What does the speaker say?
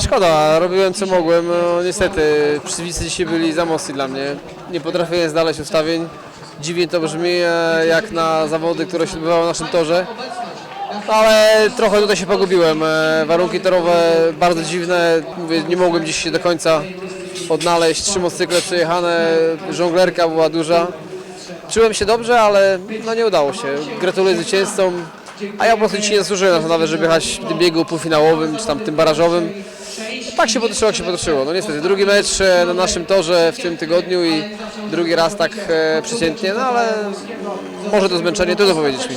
szkoda, robiłem co mogłem. No, niestety, przeciwnicy dzisiaj byli za mocni dla mnie. Nie potrafiłem znaleźć ustawień. Dziwnie to brzmi, e, jak na zawody, które się odbywały na naszym torze. Ale trochę tutaj się pogubiłem. E, Warunki torowe bardzo dziwne. Mówię, nie mogłem dziś się do końca odnaleźć. Trzy motocykle przejechane, żonglerka była duża. Czułem się dobrze, ale no nie udało się. Gratuluję zwycięzcom. A ja po prostu dzisiaj nie zasłużyłem na to nawet, żeby jechać w tym biegu półfinałowym, czy tam tym barażowym. Tak się potoczyło, jak się potoczyło. No niestety, drugi mecz e, na naszym torze w tym tygodniu i drugi raz tak e, przeciętnie, no ale może to zmęczenie, trudno powiedzieć mi.